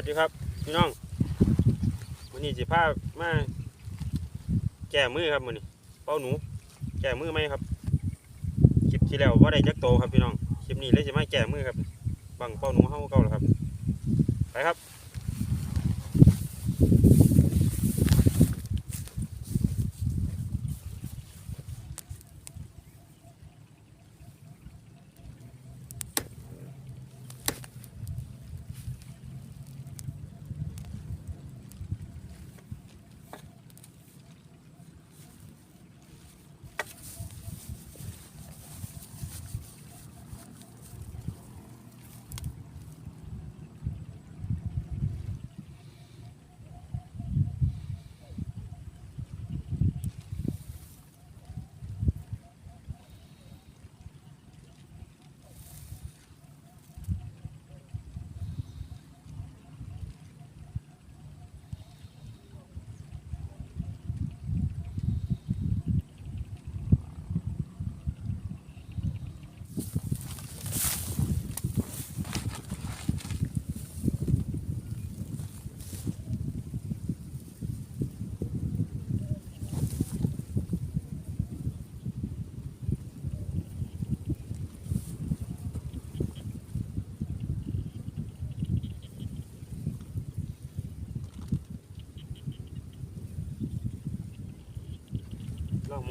วัสดีครับพี่น้องวันนี้สิพามาแก่มือครับมื้อนี้เป้าหนูแก่มือไหมครับคลิปที่แล้วว่าได้จักโตครับพี่น้องคลิปนี้เลยจะมาแก่มือครับบังเป้าหนูเข้าเก่าแล้วครับไปครับ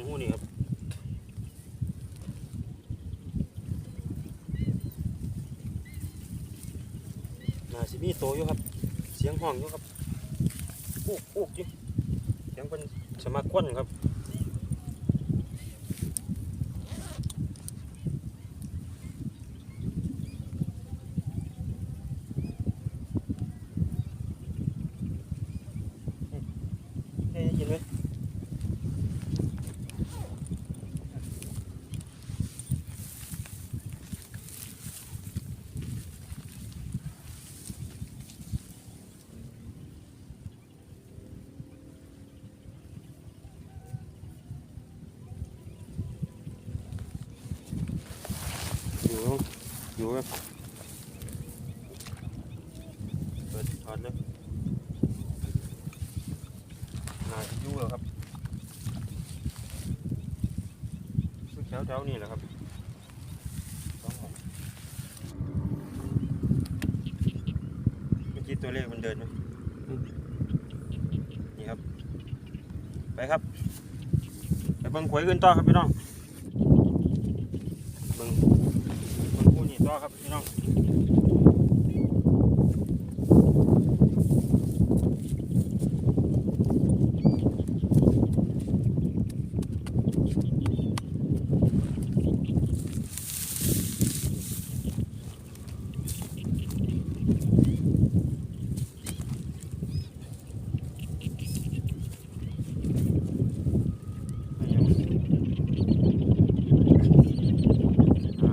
ของหูนี่ครับน่าสิมีโตอยู่ครับ เสียงห้องอยู่ครับอุ๊กอุ๊กอยู่เสียงเป็นสมาควันครับ ได้ยินไหม อยู่ครับอยู่ ครับเปิดถอดเลยน่าจะอยู่แล้วครับแถวแถวๆนี่แหละครับสองห้องเมื่อกี้ตัวเลขมันเดินไหมนี่ครับ ไปครับ ไปเบิ่งขวยอื่นต่อครับพี่น้องเบิ่ง คนพูดนี่ ต่อครับพี่น้องอ่า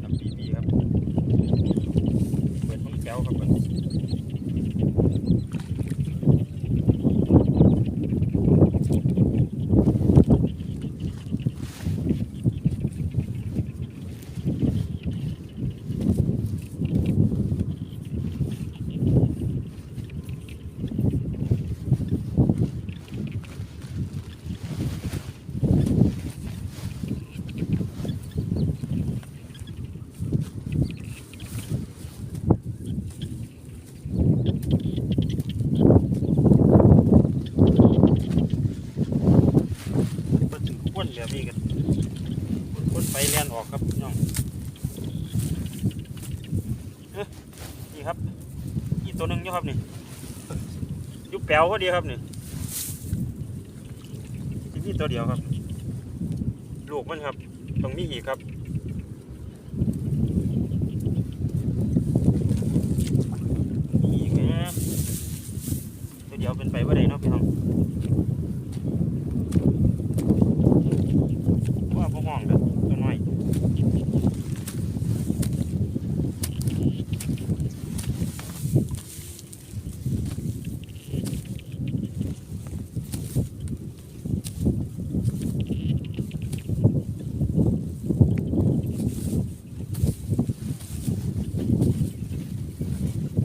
ครับปีปีครับ เปิดห้องแก้วครับเปิดเปิดถึงข้นแบบนี้กันข้น ไปเลียนออกครับพี่น้องนี่ครับ อีกตัวหนึ่งอยู่ครับนี่ยุบแปลวพอดีครับนี่ที่นี่ตัวเดียวครับ ลูกมันครับตรงนี้อีกครับนี่อีกนะตัวเดียวเป็นไปว่าได้เนาะพี่น้อง ว่าพวกห้องกันตัวน้อย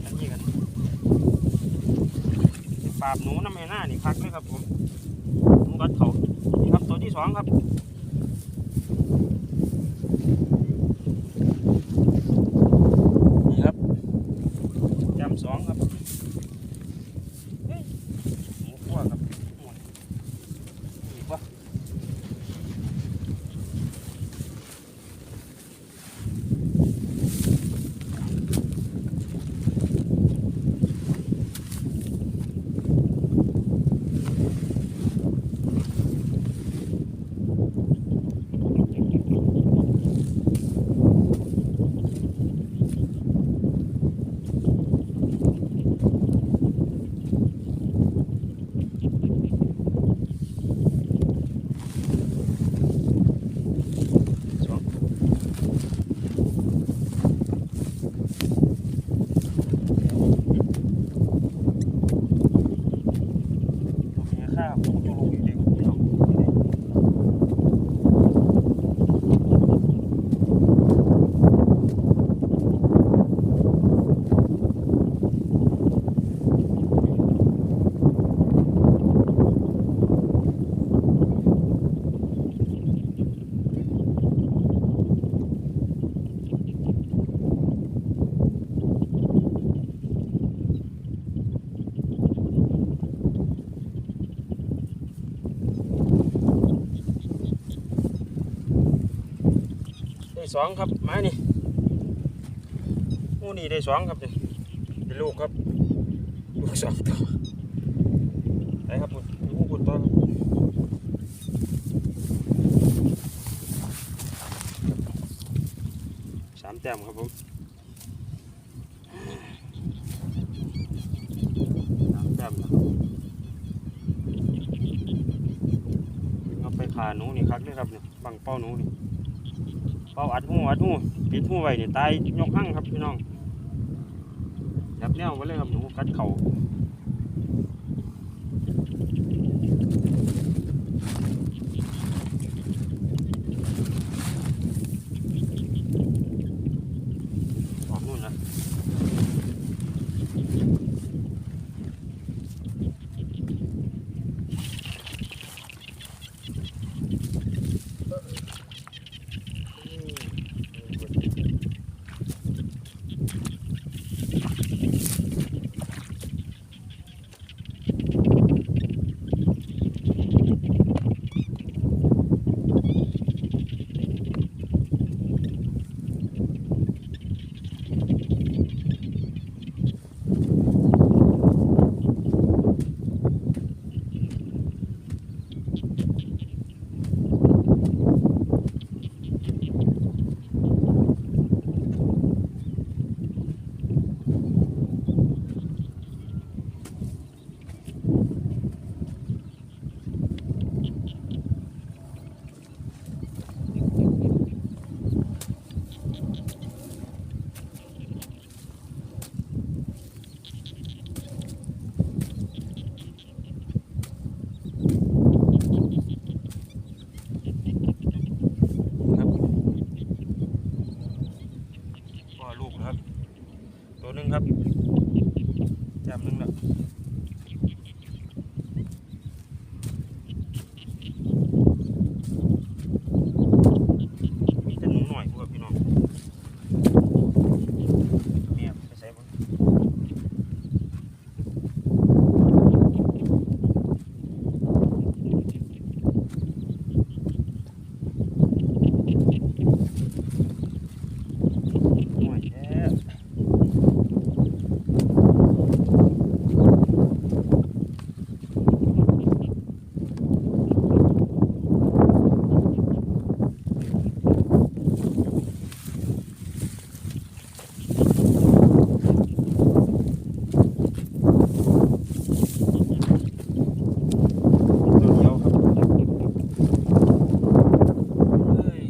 อันนี้กัน ราบหนูน้ำแม่หน้านี่พักเลยครับผมผมกัดเขานี่ครับตัวที่สองครับจำสองครับเฮ้ยหมูคั่วครับโอ้ยอีกวะ สองมีค่าปูจุลุอยู่เด็กพี่น้องได้ส องครับไม้นี่โอ้นี่ได้สองครับนี่เป็นลูกครับลูกสองตัวไปครับคุณลูกคุณต้นสามแต้มครับผมสามแต้มเอาไปขาหนูนี่คักเลยครับเนี่ยบังเป้าหนูนี่ เป้าอัดหูอัดหูปิดหูไว้นี่ตายยกหั่งครับพี่น้องยับแนวไว้เลยครับหนูกัดเข่า ครับ ตัวหนึ่งครับแจมหนึ่งแล้วมีแต่หนูหน่อยพวกพี่น้องเมียไปใส่บน หน่อยแท้ตัวเดียวครับเฮ้ย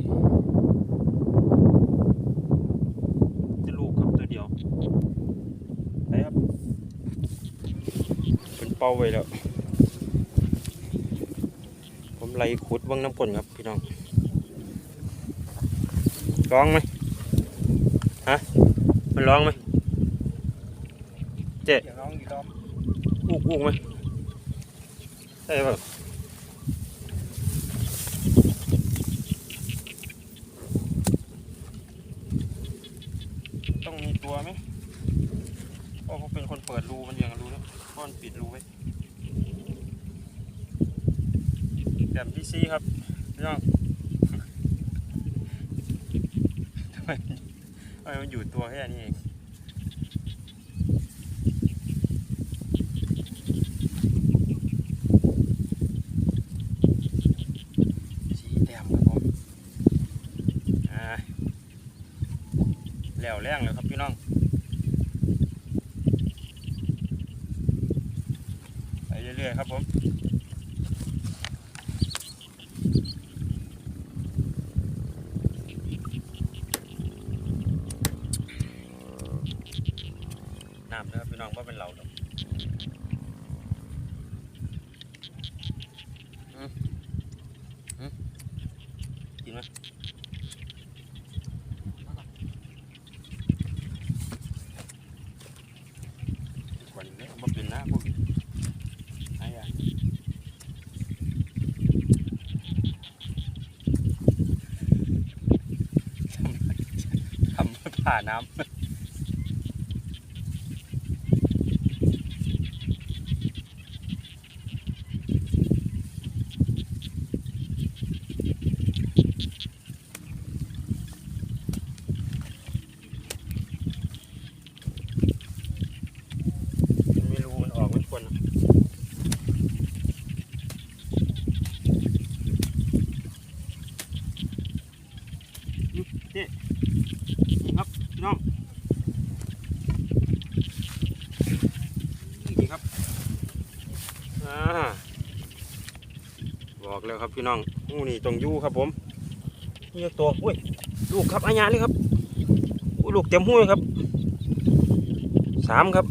จะลูกครับตัวเดียวไปครับเป็นเป้าไว้แล้ว ผมไล่ขุดเบ้างน้ำกลนครับพี่น้องร้องไหมฮะ มันร้องไหมอย่าร้องอีกรอบอุกอุกไหมได้ป่ะต้องมีตัวไหม พราะเขาเป็นคนเปิดรูมันยังรู้แล้วเพราะมันปิดรูไว้แบบที่ซีครับพี่น้องทำไมมันอยู่ตัวแค่นี้เองสีแดงครับผมอ่าแล้วแรงเลยครับพี่น้อง ไปเรื่อยๆครับผม น้ำนะครับพี่น้องว่าเป็นเหล่าดอกอืมอืมกินไหมกว่านี้เลยบ่เป็นนะพวกนี้ไอ้ยาทำผ่าน้ำมันไม่รู้มันออกมันควรนะนี่นี่ครับพี่น้องนี่ครับอ่าบอก แล้วครับพี่น้องงูนี่ต้องยู่ครับผมนี่ตัวอุ้ยลูกครับอาญาเลยครับอุ้ยลูกเต็มห้วยครับสามครับ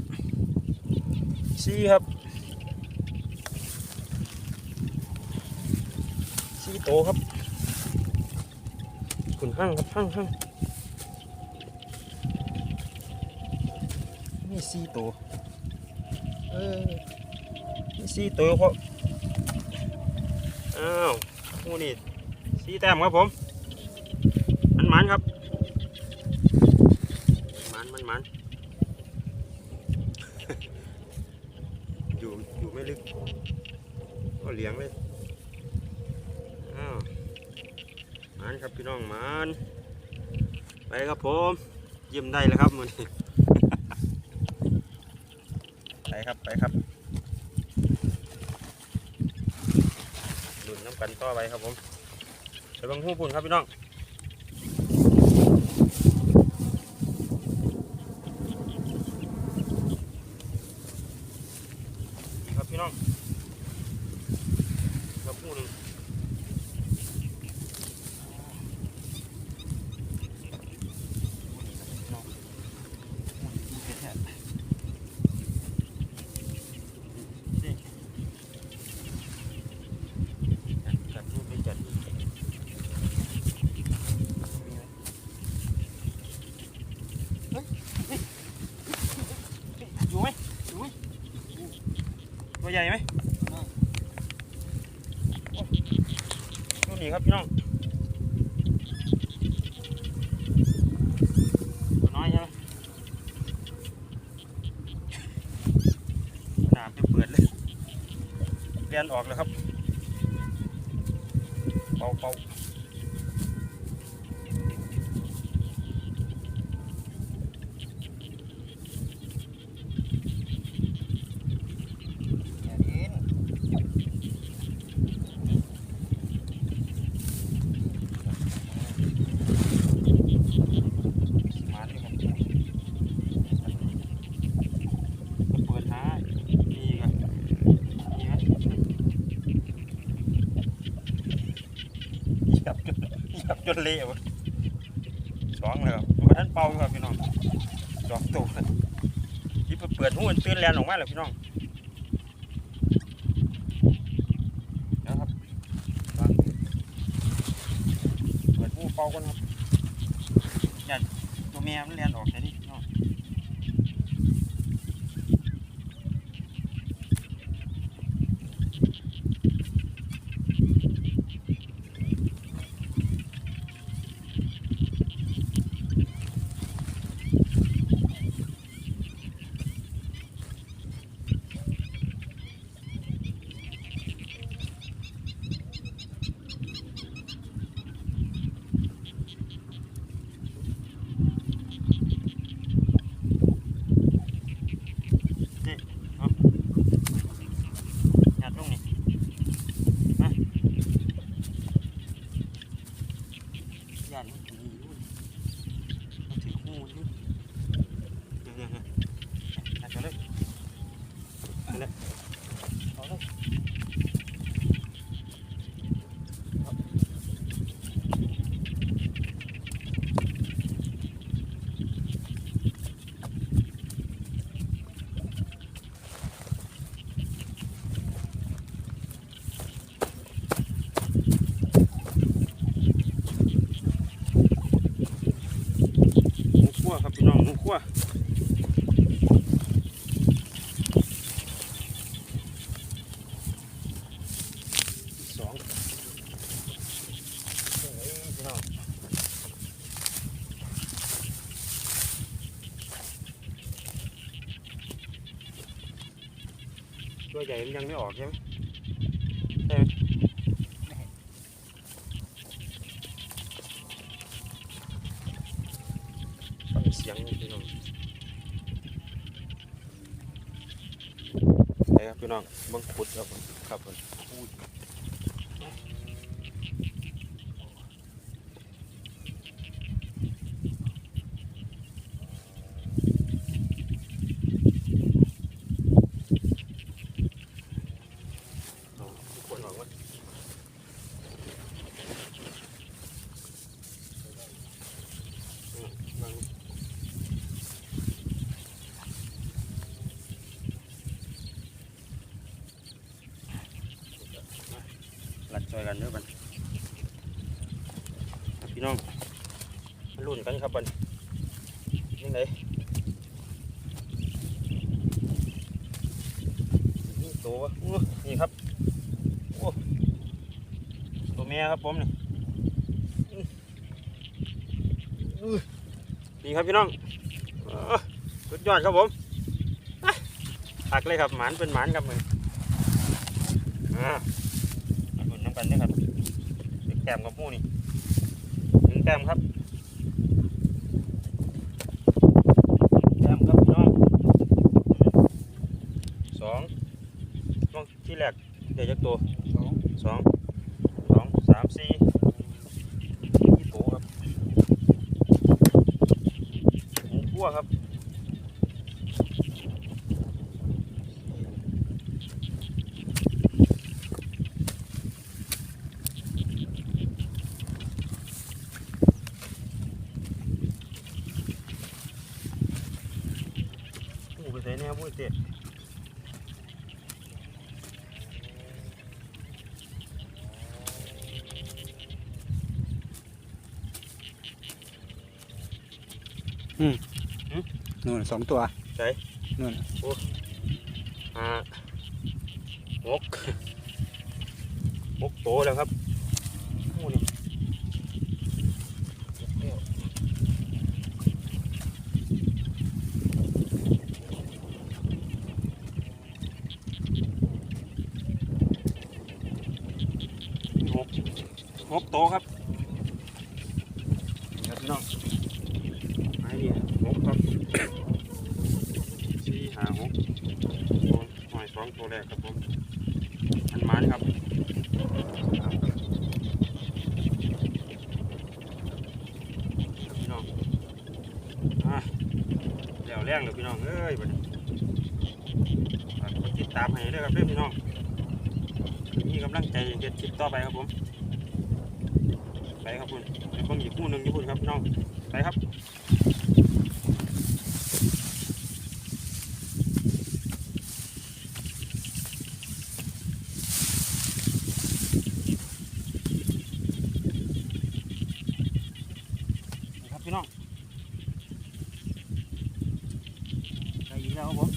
สี่ครับสี่โตวครับคุณห้างครับห้างห้างมีสี่ตัวเออมีสี่ตัวเพราะ อ้าวงูนี่สีแต้มครับผม มันมันครับ มันมันมันอยู่อยู่ไม่ลึก ก็เลี้ยงเลย อ้าวมันครับพี่น้องมันไปครับผมยิ้มได้แล้วครับมือนี้ไปครับไปครับดุนน้ำ กันต่อไปครับผมไปเบังหูปุ่นครับพี่น้องนี่ครับพี่น้องครับหูหนึ่งจัดรูปไม่จัดรูปเฮ้ยเฮ้ยอยู่ไหมอยู่ไหม ตัวใหญ่ไหมดูนี่ครับพี่น้องตัวน้อยใช่ไหมหนาไปเปิดเลยเรียนออกแล้วครับเป่าเป่าดิน มาดิครับเปิดหานี่ครับนี่ไหมเหยียบจนเหยียบจน เละวสองเลยครับดูท่านเป่าครับพี่น้องสองตัวที่เปิดหูมันตื่นแลนออกมาแล้วพี่น้องนะครับเปิดหูเป่ากันครับอย่าตัวแม่มันแลนออกแค่นี่มันหนีอยู่มันถืองูอยู่เนี่ยเนี่ยเนี่ยตัดกันเลยนั่นแหละเอาเลยหมูคั่วครับพี่น้องหมูคั่วสองโอ้ยพี่น้อง ตัวใหญ่มันยังไม่ออกใช่ไหมใช่ไหมฟังเสียงพี่น้องไปครับพี่น้องเบังขุดครับผมครับผมอุ้ยเอาทุกคนออกมาอืมวาง รัดจอยกัน เด้อบันพี่น้องมาลุ้นกันครับบันยังไงนี่ตัววะอู้นี่ครับโอ้ตัวเมียครับผมนี่นี่ครับพี่น้องอ้อสุดยอดครับผมหักเลยครับหมานเป็นหมานครับมึงอ่ามาลุ้น กันนะครับเด็กแต้มกับหมูนี่หนึ่งแต้มครับแต้มครับพี่น้องสองช่วงที่แรกเดี๋ยวจะตัวสองสองสองสามสี่ที่โตครับหมูคั่วครับหมูไปใส่แนวหมูเตะ นู่นสองตัวใส่นู่นห้าหกหกโตแล้วครับหมูนี่หกหกโตครับนี่ครับพี่น้องไอ้นี่หกครับสี่ห้าหก ตัวหอย สองตัวแรกครับผมอันมันครับพี่น้องอะแล้วแรงเลยพี่น้องเอ้ยบัดนี้ติดตามให้ด้วยครับเด้อพี่น้องมีกำลังใจเฮ็ดคลิปต่อไปครับผมไปครับคุณไปเบิ่งอีกคู่หนึ่งญี่ปุ่นครับพี่น้องไปครับ นี่ครับพี่น้องได้ยินแล้วครับผม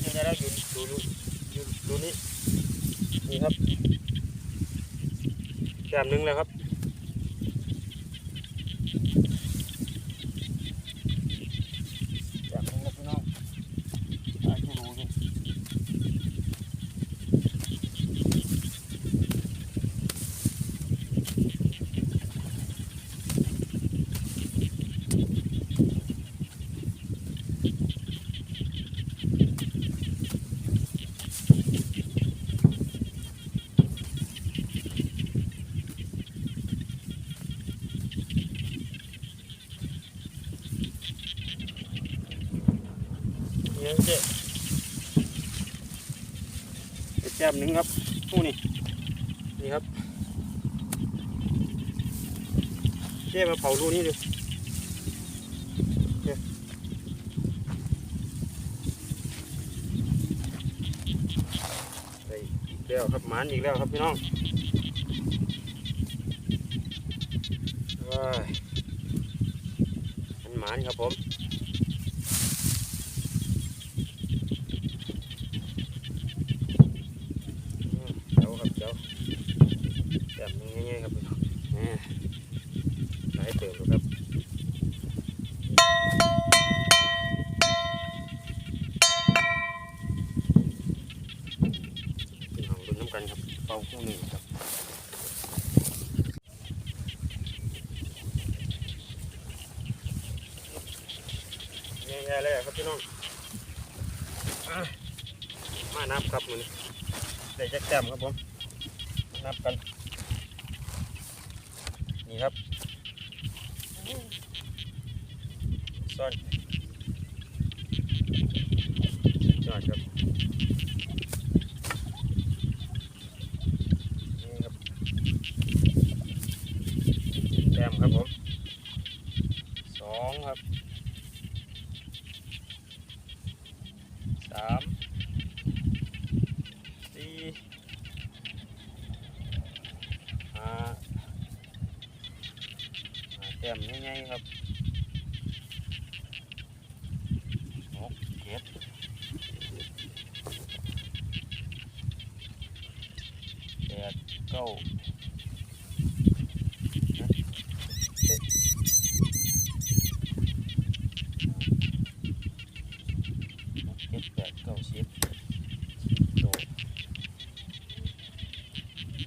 นี่ได้แล้วอยู่ ดูดูอยู่ดูนี่นี่ครับแก้มหนึ่งแล้วครับ แจ่มหนึ่งครับตู้นี่นี่ครับเจ๊มาเผารูนี่ดูไปอีกแล้วครับหมานอีกแล้วครับพี่น้องว้ายมันหมานครับผม เจ้าครับเจ้าแบบนี้ง่ายๆครับพี่น้องแหม่หลายเติมครับพี่น้องดูน้ำ กันครับเป่าคู่หนึ่งครับง่ายๆเลยครับพี่น้องมานับครับมันได้จักแต้มครับผมนับกัน นี่ครับซ่อนยอดครับนี่ครับแต้มครับผมสองครับสามสี่ห้าห้าแต้มง่ายๆครับหกเจ็ดแปดเก้าหกเจ็ดแปดเก้าสิบโต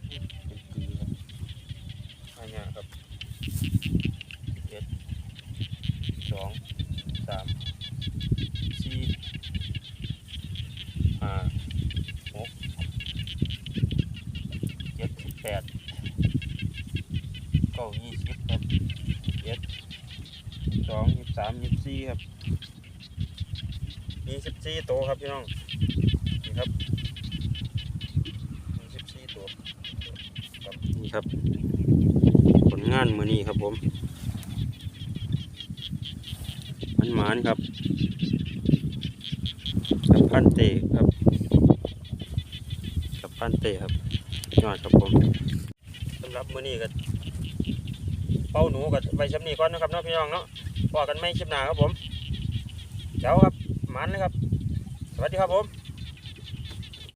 เป็นปีครับอันเนี้ยครับเจ็ดสองสามสี่ห้าหกเจ็ดสิบ แปดเก้ายี่สิบครับเจ็ดสองยี่สิบสามยี่สิบสี่ครับยี่สิบสี่โตวครับพี่น้องนี่ครับยี่สิบสี่ตัวครับนี่ครับ ผลงานมือนี้ครับผมมันหมานครับกับพันเตะครับกับพันเตะครับ ยอดครับผมสำหรับมือนี้ก็เป้าหนูกับใบชำนีก่อนนะครับเนาะพี่น้องเนาะพอกันไม่ชิปหนาครับผมเจ้าครับมันเลยครับ สวัสดีครับผม